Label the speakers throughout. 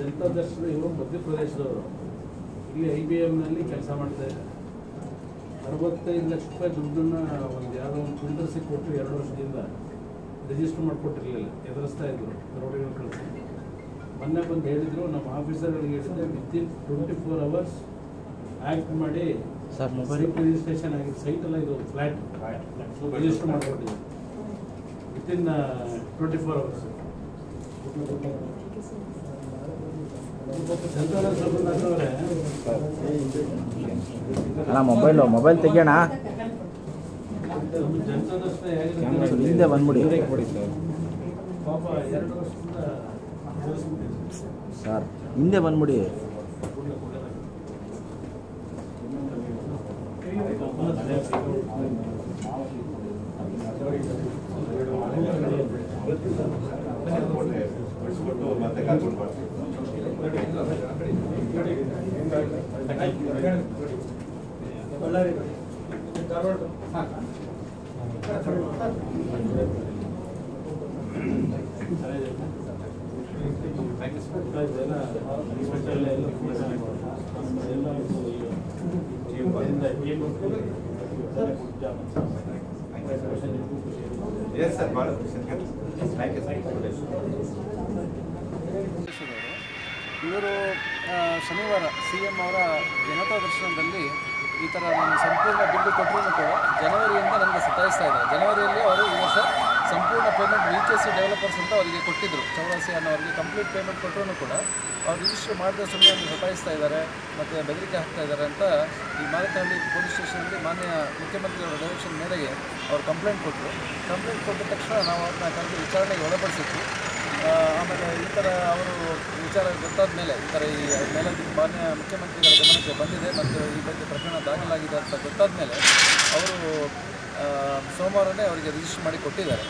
Speaker 1: ಜನತಾ ದರ್ಶನ ಇವರು ಮಧ್ಯಪ್ರದೇಶದವರು ಇಲ್ಲಿ ಐ ಬಿ ಎಮ್ನಲ್ಲಿ ಕೆಲಸ ಮಾಡ್ತಾ ಇದ್ದಾರೆ. ಅರವತ್ತೈದು ಲಕ್ಷ ರೂಪಾಯಿ ದುಡ್ಡನ್ನು ಒಂದು ಯಾವುದೋ ಒಂದು ಬಿಲ್ಡರ್ಸಿಗೆ ಕೊಟ್ಟು ಎರಡು ವರ್ಷದಿಂದ ರಿಜಿಸ್ಟರ್ ಮಾಡಿಕೊಟ್ಟಿರಲಿಲ್ಲ. ಎದುರಿಸ್ತಾ ಇದ್ರು. ದರೋಡೆಗಳು ಕಳಿಸಿ. ಮೊನ್ನೆ ಬಂದು ಹೇಳಿದರು ನಮ್ಮ ಆಫೀಸರ್ಗಳಿಗೆ ಹೇಳಿದ್ರೆ within twenty four hours act ಮಾಡಿ
Speaker 2: ಸರ್
Speaker 1: ರಿಜಿಸ್ಟ್ರೇಷನ್ ಆಗಿದೆ ಸೈಟ್ ಎಲ್ಲ ಇದು ಫ್ಲ್ಯಾಟ್ ರಿಜಿಸ್ಟರ್ ಮಾಡಿಕೊಟ್ಟಿದ್ದಾರೆ ವಿತಿನ್ ಟ್ವೆಂಟಿ ಫೋರ್ ಅವರ್ಸ್
Speaker 2: ಅಣ್ಣ ಮೊಬೈಲು ಮೊಬೈಲ್ ತೆಗಿಯೋಣ ಹಿಂದೆ ಬಂದ್ಬಿಡಿ. ಸರ್ ಹಿಂದೆ ಬಂದ್ಬಿಡಿ
Speaker 3: ಮತ್ತೆ Yes, sir. Thank you, sir.
Speaker 4: ಇವರು ಶನಿವಾರ ಸಿ ಎಂ ಅವರ ಜನತಾ ದರ್ಶನದಲ್ಲಿ ಈ ಥರ ನಾನು ಸಂಪೂರ್ಣ ದುಡ್ಡು ಕೊಟ್ಟರೂ ಕೂಡ ಜನವರಿಯಿಂದ ನನಗೆ ಸತಾಯಿಸ್ತಾ ಇದ್ದಾರೆ. ಜನವರಿಯಲ್ಲಿ ಅವರು ಈ ವರ್ಷ ಸಂಪೂರ್ಣ payment V K C developers ಅಂತ ಅವರಿಗೆ ಕೊಟ್ಟಿದ್ದರು ಚೌರಾಸಿ ಅನ್ನೋರಿಗೆ ಕಂಪ್ಲೀಟ್ ಪೇಮೆಂಟ್ ಕೊಟ್ಟರೂ ಕೂಡ ಅವ್ರು ರಿಜಿಸ್ಟರ್ ಮಾಡಿದ ಸುಮ್ಮನೆ ಸತಾಯಿಸ್ತಾ ಇದ್ದಾರೆ ಮತ್ತು ಬೆದರಿಕೆ ಹಾಕ್ತಾ ಇದ್ದಾರೆ ಅಂತ ಈ ಮಾರತಹಳ್ಳಿ ಪೊಲೀಸ್ ಸ್ಟೇಷನಲ್ಲಿ ಮಾನ್ಯ ಮುಖ್ಯಮಂತ್ರಿಯವರ ಡೈರೆಕ್ಷನ್ ಮೇರೆಗೆ ಅವರು ಕಂಪ್ಲೇಂಟ್ ಕೊಟ್ಟರು ಕಂಪ್ಲೇಂಟ್ ಕೊಟ್ಟ ತಕ್ಷಣ ನಾವು ಅವ್ರನ್ನ ಕರೆದು ವಿಚಾರಣೆಗೆ ಒಳಪಡಿಸಿದ್ವಿ. ಆಮೇಲೆ ಈ ಥರ ಅವರು ವಿಚಾರ ಗೊತ್ತಾದ ಮೇಲೆ ಈ ಥರ ಈ ಮೇಲೆ ಮಾನ್ಯ ಮುಖ್ಯಮಂತ್ರಿಗಳ ಗಮನಕ್ಕೆ ಬಂದಿದೆ ಮತ್ತು ಈ ಬಗ್ಗೆ ಪ್ರಕರಣ ದಾಖಲಾಗಿದೆ ಅಂತ ಗೊತ್ತಾದ ಮೇಲೆ ಅವರು ಸೋಮವಾರನೇ ಅವರಿಗೆ ರಿಜಿಸ್ಟರ್ ಮಾಡಿ ಕೊಟ್ಟಿದ್ದಾರೆ.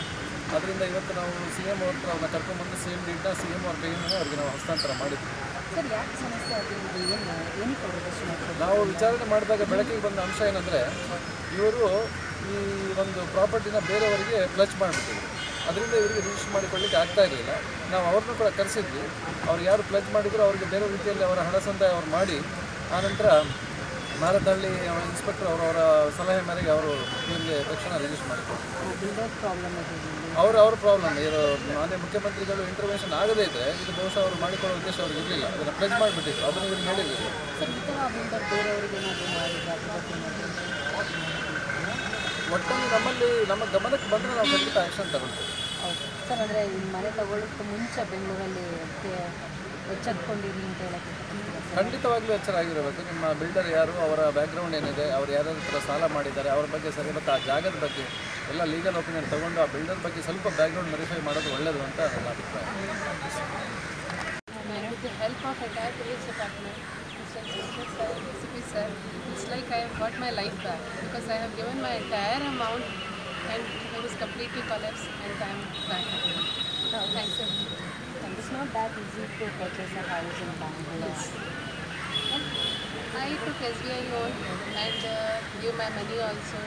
Speaker 4: ಅದರಿಂದ ಇವತ್ತು ನಾವು ಸಿ ಎಂ ಅವ್ರ ಹತ್ರ ಅವ್ರನ್ನ ಕರ್ಕೊಂಡ್ಬಂದು ಸಿ ಎಂ ಡೀಟ್ನ ಸಿ ಎಂ ಅವ್ರ ಕೈಯಿಂದನೇ ಅವರಿಗೆ ನಾವು ಹಸ್ತಾಂತರ ಮಾಡಿದ್ವಿ. ನಾವು ವಿಚಾರಣೆ ಮಾಡಿದಾಗ ಬೆಳಕಿಗೆ ಬಂದ ಅಂಶ ಏನಂದರೆ ಇವರು ಈ ಒಂದು ಪ್ರಾಪರ್ಟಿನ ಬೇರೆಯವರಿಗೆ ಕ್ಲಚ್ ಮಾಡಿಬಿಟ್ಟಿದ್ರು. ಅದರಿಂದ ಇವರಿಗೆ ರಿಜಿಸ್ಟರ್ ಮಾಡಿಕೊಳ್ಳಿಕ್ಕೆ ಆಗ್ತಾ ಇರಲಿಲ್ಲ. ನಾವು ಅವ್ರನ್ನೂ ಕೂಡ ಕರೆಸಿದ್ವಿ. ಅವ್ರು ಯಾರು ಪ್ಲಜ್ ಮಾಡಿದ್ರು ಅವರಿಗೆ ಬೇರೆ ರೀತಿಯಲ್ಲಿ ಅವರ ಹಣ ಸಂದಾಯ ಅವ್ರು ಮಾಡಿ ಆನಂತರ ಮಾರತಹಳ್ಳಿ ಇನ್ಸ್ಪೆಕ್ಟರ್ ಅವರು ಅವರ ಸಲಹೆ ಮೇರೆಗೆ ಅವರು ಇವರಿಗೆ ತಕ್ಷಣ ರಿಜಿಸ್ಟರ್
Speaker 5: ಮಾಡಿದ್ರು.
Speaker 4: ಅವರು ಅವ್ರ ಪ್ರಾಬ್ಲಮ್ ಇದು ಮಾನ್ಯ ಮುಖ್ಯಮಂತ್ರಿಗಳು ಇಂಟರ್ವೆನ್ಷನ್ ಆಗದೇ ಇದ್ದರೆ ಇದು ಬಹುಶಃ ಅವರು ಮಾಡಿಕೊಳ್ಳೋ ಉದ್ದೇಶ ಅವ್ರಿಗೆ ಇರಲಿಲ್ಲ. ಅದನ್ನು ಪ್ಲಜ್ ಮಾಡಿಬಿಟ್ಟಿದ್ರು. ಅದನ್ನು ಇವ್ರಿಗೆ ಹೇಳಿರಲಿಲ್ಲ
Speaker 5: ಸರ್ ಈ ಥರ ಬಿಲ್ಡರ್ ಬೇರೆಯವರಿಗೆ ಏನಾದರೂ ಮಾಡಿದ್ರೆ
Speaker 4: ಒಟ್ಟಲ್ಲಿ ನಮ್ಮಲ್ಲಿ ನಮ್ಮ ಗಮನಕ್ಕೆ ಬಂದರೆ ನಾವು ಖಂಡಿತ ಆ್ಯಕ್ಷನ್ ತಗೊಳ್ತೀವಿ.
Speaker 5: ಹೌದು. ಸರ್ ಅಂದರೆ ಈ ಮನೆ ತಗೊಳ್ಳೋಕ್ಕೆ ಮುಂಚೆ ಬೆಂಗಳೂರಲ್ಲಿ ಎಚ್ಚೆತ್ಕೊಂಡಿರಿ ಅಂತ ಹೇಳಕ್ಕೆ
Speaker 4: ಖಂಡಿತವಾಗ್ಲೂ ಎಚ್ಚರ ಆಗಿರಬೇಕು. ನಿಮ್ಮ ಬಿಲ್ಡರ್ ಯಾರು ಅವರ ಬ್ಯಾಕ್ಗ್ರೌಂಡ್ ಏನಿದೆ ಅವ್ರು ಯಾರ್ಯಾರ ಹತ್ರ ಸಾಲ ಮಾಡಿದ್ದಾರೆ ಅವ್ರ ಬಗ್ಗೆ ಸರಿ ಮತ್ತು ಆ ಜಾಗದ ಬಗ್ಗೆ ಎಲ್ಲ ಲೀಗಲ್ ಒಪಿನಿಯನ್ ತಗೊಂಡು ಆ ಬಿಲ್ಡರ್ ಬಗ್ಗೆ ಸ್ವಲ್ಪ ಬ್ಯಾಕ್ಗ್ರೌಂಡ್ ವೆರಿಫೈ ಮಾಡೋದು ಒಳ್ಳೆಯದು ಅಂತ ನನ್ನ ಅಭಿಪ್ರಾಯ.
Speaker 6: Like I have got my life back because I have given my entire amount and I was completely collapsed and I am back. No, Thanks sir.
Speaker 5: It's not that easy to purchase a house in Bangalore. Yes.
Speaker 6: I took SBI loan and uh, gave my money also,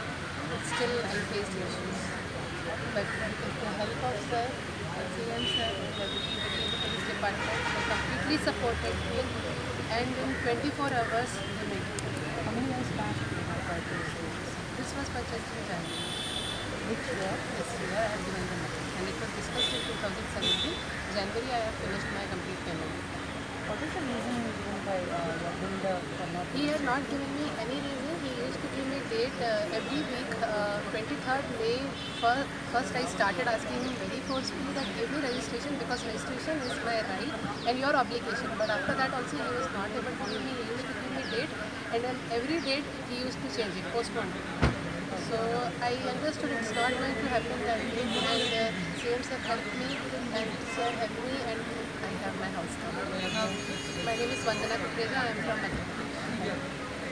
Speaker 6: but still I faced issues. But with the help of sir, CM sir, the police department, they completely supported me and in 24 hours they made it.
Speaker 5: How many years back did you purchase it?
Speaker 6: This was purchased in January.
Speaker 5: Which year?
Speaker 6: This year I have given the money and it was discussed in 2017. January I have finished my complete payment.
Speaker 5: What is the reason given by uh, your builder for not
Speaker 6: He has not given me any reason. He used to give me date uh, every week. Uh, 23rd May, first, first I started asking him very forcefully that give me registration because registration is my right and your obligation. But after that also he was not able to give me. He used to give me date and then every date he used to change it, postpone it. So I understood it's not going to happen that way and uh, CM sir helped me and sir helped me and I have my house now. My name is Vandana Kukreja. I am from Madhya.